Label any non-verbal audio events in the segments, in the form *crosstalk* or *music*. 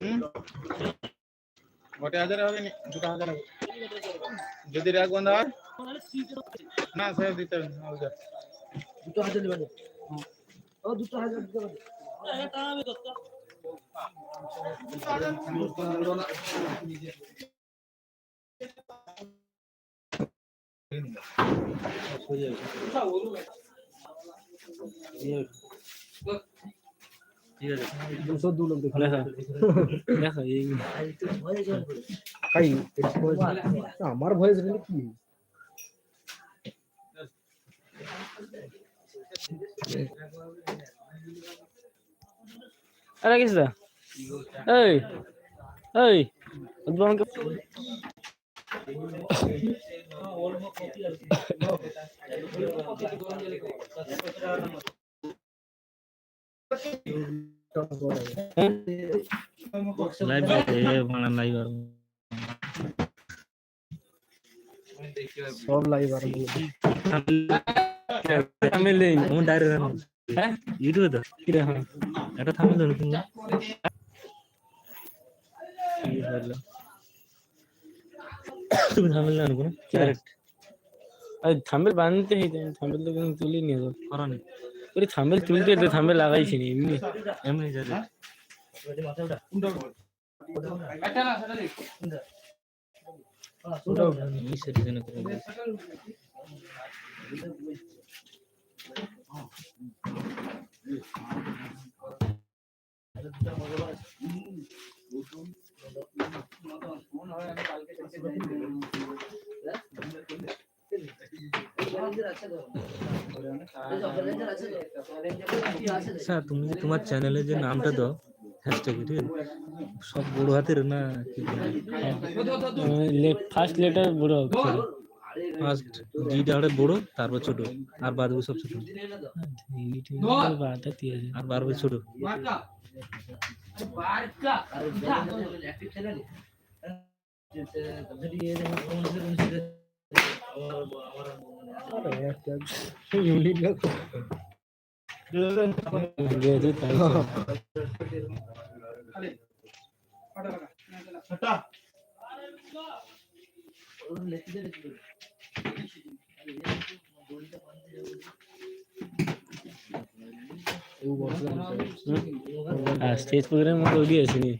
হুম? গোটে হাজার হবে নি দুটো হাজার হবে। যদি রাগ বন্ধ হয় না সে দিতে হবে দুটো হাজার নেবেন ও দুটো হাজার দিতে পারবে। আমার ভয়েস রেলে কি আরে কিছু দা এই এই মানে সব লাইভ আর আমি ডাইরেক্ট হ্যাঁ? ইউটিউবে তো? কি রে হ্যাঁ। এটা থামেল দেন তুমি থামেল না কোনো? ডাইরেক্ট আরে থামেল বানতে হইতে থামেল তো কোনো তুলি নিয়ে যাও করানি। ওরে থামেল তুলতে তো থামেল লাগাইছি নি এমনি। এমনি যাবে। এই সেটা আচ্ছা তুমি যে তোমার চ্যানেলের যে নামটা দাও হ্যাশট্যাগ ঠিক আছে? সব বড় হাতের না কি ফার্স্ট লেটার বড় অক্ষর ফার্স্ট জিটা হলে বড় তারপর ছোট। আর বাদগুলো সব ছোট। আর বারবার ছোট। स्टेज प्रोग्राम होगी ऐसे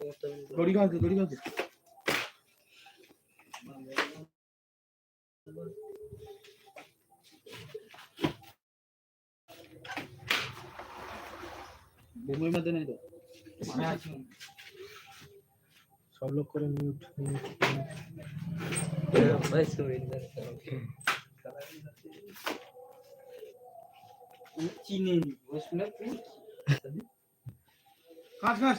আসেনি দড়ি গাছ দে, দড়ি গাছ দে। বোম্বের মধ্যে নেই তো সব লোক করে মিউট মিউট কাজ কাজ।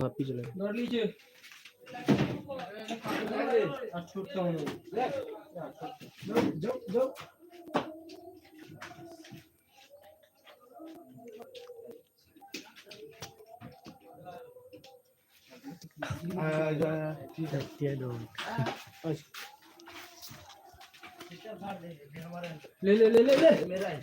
हाँ पीछे लगे धर लीजिए छूटता हूँ जाओ जाओ ले ले ले ले ले मेरा है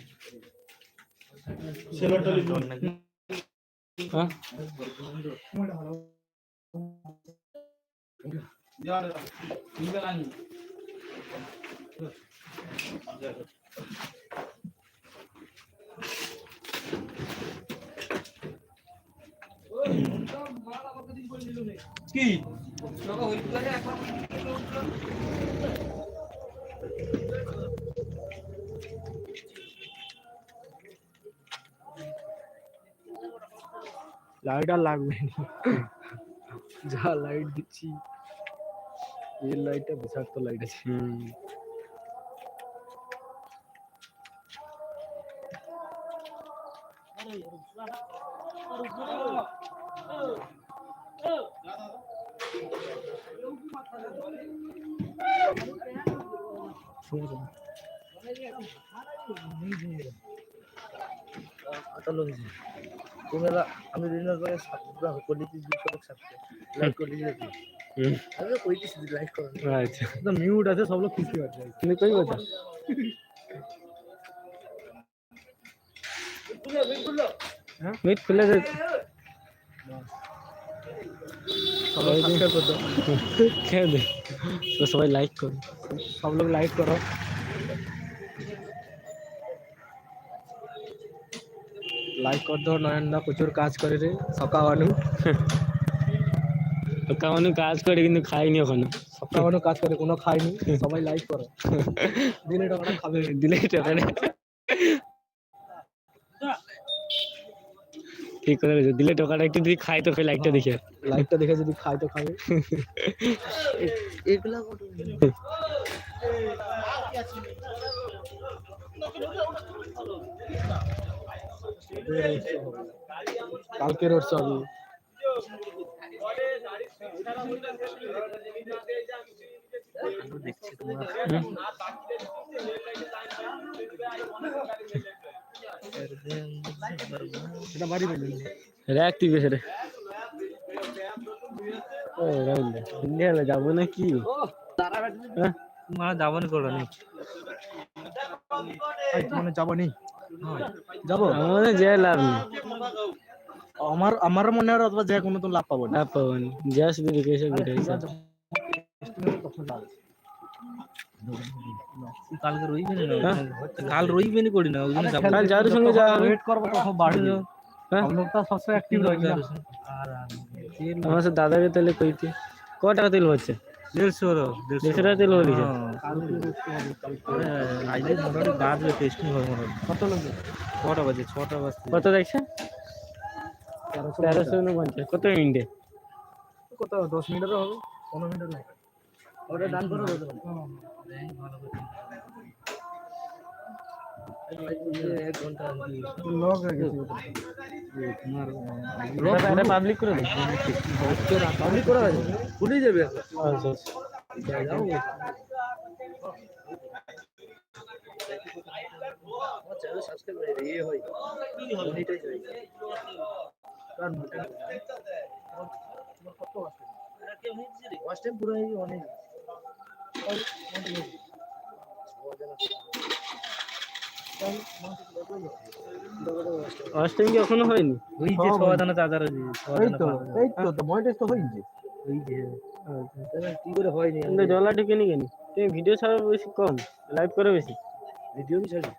কি লাইট আর লাগবে যা লাইট দিচ্ছি। এই লাইটটা বিষাক্ত লাইট আছে। গেছে তোমরা আমি রিনার করে সাবস্ক্রাইব করে দিচ্ছি দুশো লোক সাবস্ক্রাইব লাইক করে হুম। আমি তো কইতেছি লাইক করো। আচ্ছা তো মিউট আছে সব লোক খুশি আছে তুমি কই কথা? মিট খুলে দে সবাই সাবস্ক্রাইব করে দাও। *laughs* খেয়ে দে। তো সবাই লাইক করো। সব লোক লাইক করো। লাইক দো নয়ন দা প্রচুর কাজ করে রে সকাওয়ানু। *laughs* তো কাজ করে কিন্তু খাইনি ওখানে সকাওয়ানু কাজ করে কোনো খায়নি সবাই লাইক করো। দিনে টাকাটা খাবে। দিলে টাকাটা ঠিক করে রেখেছো। দিলে টাকাটা একটু দিয়ে খাই তো খাই লাইকটা দেখে লাইকটা দেখে যদি খায় তো খাবে। এগুলা *laughs* কালকে রোড হবে দেখছি তোমরা এটা বাড়ি ও রাইলে যাব না কি হ্যাঁ? মানে যাবনি করো নি। মানে যাবনি যাব যাব? আমাদের যে লাভ নেই। আমার আমার মনে হয় অথবা যে কোনো তো লাভ পাবো না। পাবো না। রইবে না? হ্যাঁ? কাল রইবে না করি না ওই কাল যার সঙ্গে যা ওয়েট করব তখন বাড়ি হ্যাঁ? হ্যাঁ? আমার দাদাকে তাহলে কইতে। ক টাকা তেল হচ্ছে? দেড়শো দেড়শো। টাকা তেল হয়ে। গেছে আজকে মোটামুটি বাজবে টেস্টিং হবে মোটামুটি কত লাগবে? ছটা বাজে ছটা বাজে কত দেখছে? তেরোশো উনপঞ্চাশ। কত মিনিটে? কত দশ মিনিটেরও হবে পনেরো মিনিটের হয়ে গেছে তোমার পাবলিক করে দে পাবলিক করা আছে যাবে আচ্ছা সাবস্ক্রাইব করে ইয়ে হয় মনিটাইজ হয় কার ওয়াচ টাইম পুরো অনেক কি এখনও হয়নি? ওই যে ছয় দানা চার্জার আছে তো এই তো তো মনিটাইজ তো হইছে ওই যে কি করে হয়নি কিন্তু ডলার ঢুকেনি কেন? তুমি ভিডিও ছাড়া বেশি কম লাইভ করে বেশি। ভিডিও কি ছাড়ি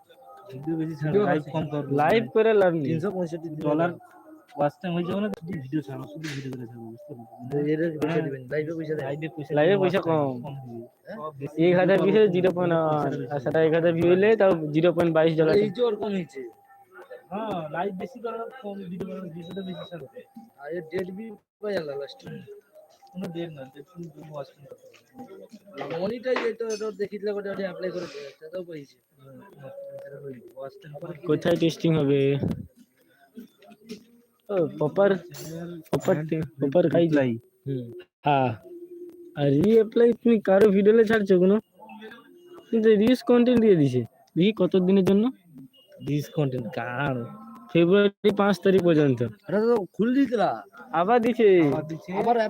ভিডিও বেশি ছাড়ি লাইভ কম কর লাইভ করে লাভ নেই। তিনশো পঁয়ষট্টি ডলার ওয়াচ টাইম হয়ে যাবে না শুধু ভিডিও ছাড়ো? শুধু ভিডিও করে ছাড়ো বুঝতে পারছ লাইভে পয়সা লাইভে পয়সা লাইভে পয়সা কম। এক হাজার পিসে জিরো পয়েন্ট আর সেটা এক হাজার ভিউ হলে তাও জিরো পয়েন্ট বাইশ ডলার এই ওর কম হয়েছে হ্যাঁ লাইভ বেশি করা কম ভিডিওটা বেশি আর এর ডেট বি পাই আলা লাস্ট কোনো ডেট না ডেট ওয়াচ টাইম মনিটাইজ এটা ওটা অ্যাপ্লাই করে দেয় সেটাও পাইছে ওয়াচ টাইম করে কোথায় টেস্টিং হবে? ও খাই লাই হ্যাঁ। আর রি অ্যাপ্লাই তুমি কারও ভিডিওলে ছাড়ছো কোনো? কিন্তু রিস কন্টেন্ট দিয়ে দিছে। দেখি কত দিনের জন্য। ডিসকাউন্ট কার? ফেব্রুয়ারি পাঁচ তারিখ পর্যন্ত। এটা তো খুল দিতলা আবার দিছে।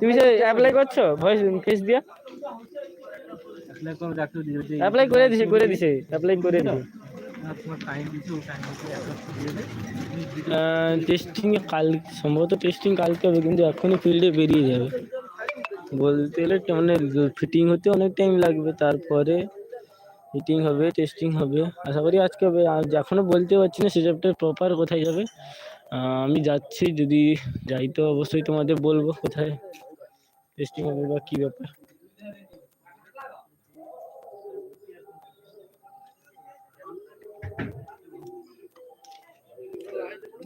তুমি সে অ্যাপ্লাই করছ? ভয়েস ফেস দিয়া? অ্যাপ্লাই করে দিছে। করে দিছে অ্যাপ্লাই করে দিছে। টেস্টিং কাল সম্ভবত টেস্টিং কালকে হবে কিন্তু এখনই ফিল্ডে বেরিয়ে যাবে। বলতে গেলে মানে ফিটিং হতে অনেক টাইম লাগবে তারপরে ফিটিং হবে টেস্টিং হবে। আশা করি আজকে হবে। এখনও বলতে পারছি না সেসবটা প্রপার কোথায় যাবে। আমি যাচ্ছি যদি যাই তো অবশ্যই তোমাদের বলব কোথায় টেস্টিং হবে বা কী ব্যাপার।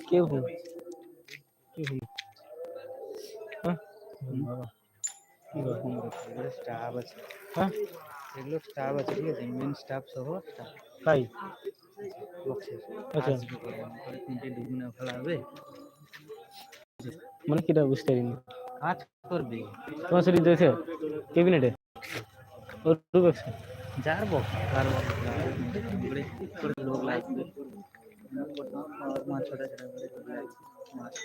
কে হ্যাঁ? স্টাফ আছে। হ্যাঁ? এগুলো স্টাফ আছে ঠিক আছে? মেন স্টাফ সহ স্টাফ তাই? আচ্ছা। দুগুণে ফেলা হবে। মানে কিটা বুঝতে পারিনি। কাজ করবে। তোমার শরীর দেখে ক্যাবিনেটে? ওর যার বক্স তার বক্স লোক লাগবে মাছ ছটা ছটা করে মাছ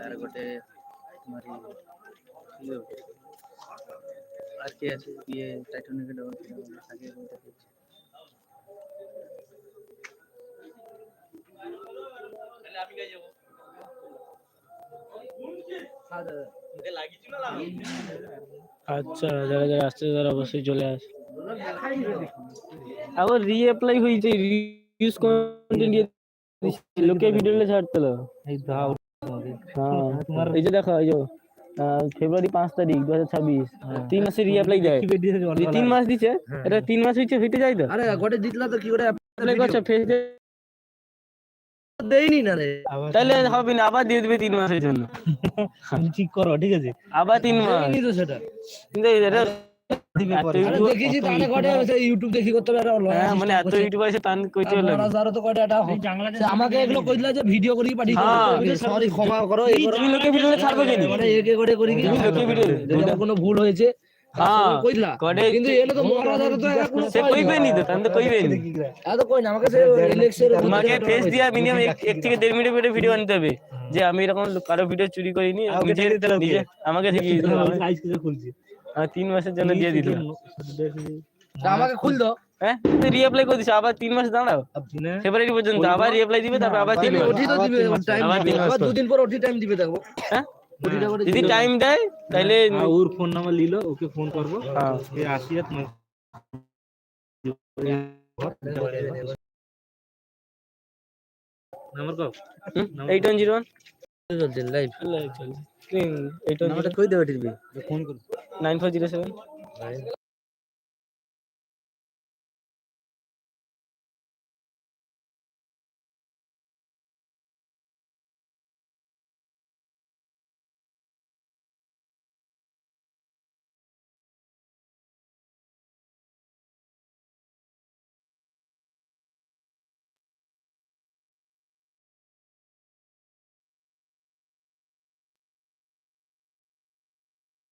আর গোটে তোমার ই ইয়ে আর কে আছে ইয়ে টাইটানিক ডবল আগে বলতে দিচ্ছি আচ্ছা যারা যারা আসছে তারা অবশ্যই চলে আসে আবার রিঅ্যাপ্লাই হয়েছে রিউজ কন্টেন্ট দিয়ে দিচ্ছে। লোকে ভিডিওটা ছাড়তে হলো এই দাও তোমাদের হ্যাঁ তোমার এই যে দেখো এই যে আহ, ফেব্রুয়ারি পাঁচ তারিখ দু হাজার ছাব্বিশ তিন মাসের রিঅ্যাপ্লাই দেয় তিন মাস দিচ্ছে এটা তিন মাস হচ্ছে হইতে যাই তো। আরে গোটে দিতলা তো কি করে অ্যাপ্লাই করছে? ফেস দেইনি না রে। তাহলে হবে না আবার দিয়ে দিবে তিন মাসের জন্য। ঠিক করো ঠিক আছে। আবার তিন মাস। সেটা। কিন্তু হ্যাঁ মানে এত ইউটিউব আছে তান কইতে হলো। লড়া যারও তো কয়টা? এটা সে আমাকে এগুলো কই যে ভিডিও করি পাঠিয়ে হ্যাঁ। সরি ক্ষমা করো তুমি লোকে ভিডিও ছাড়বে কেন মানে একে করে করি কি? লোকে ভিডিও কোনো ভুল হয়েছে হ্যাঁ কই দিলা করে কিন্তু এনে তো মহারাজ তো সে কইবে নি তো তান কইবে নি। এত কই না আমাকে সে ইলেকশন তোমাকে ফেস দিয়া মিনিমাম এক থেকে দেড় মিনিট ভিডিও ভিডিও আনতে হবে। যে আমি এরকম কারও ভিডিও চুরি করিনি নিজে আমাকে দিতে হবে। আমি তিন মাসের জন্য দিয়ে দিলাম আমাকে খুল দাও হ্যাঁ তো রিঅ্যাপ্লাই করে দিছে আবার তিন মাস দাঁড়াও ফেব্রুয়ারি পর্যন্ত আবার রিঅ্যাপ্লাই দিবে তারপর আবার তিন মাস ওটি তো দিবে টাইম আবার দিবে তিন মাস আবার দুদিন পর ওটি টাইম দিবে দেখো হ্যাঁ ওটিটা করে যদি টাইম দেয় তাহলে ওর ফোন নাম্বার নিল ওকে ফোন করব হ্যাঁ সে আসিয়া তোমার নাম্বার কও এইট ওয়ান জিরো ওয়ান চলছে লাইভ এইট এটা নাম্বারটা কই দেবে টিভি ফোন করো। Nine four zero seven.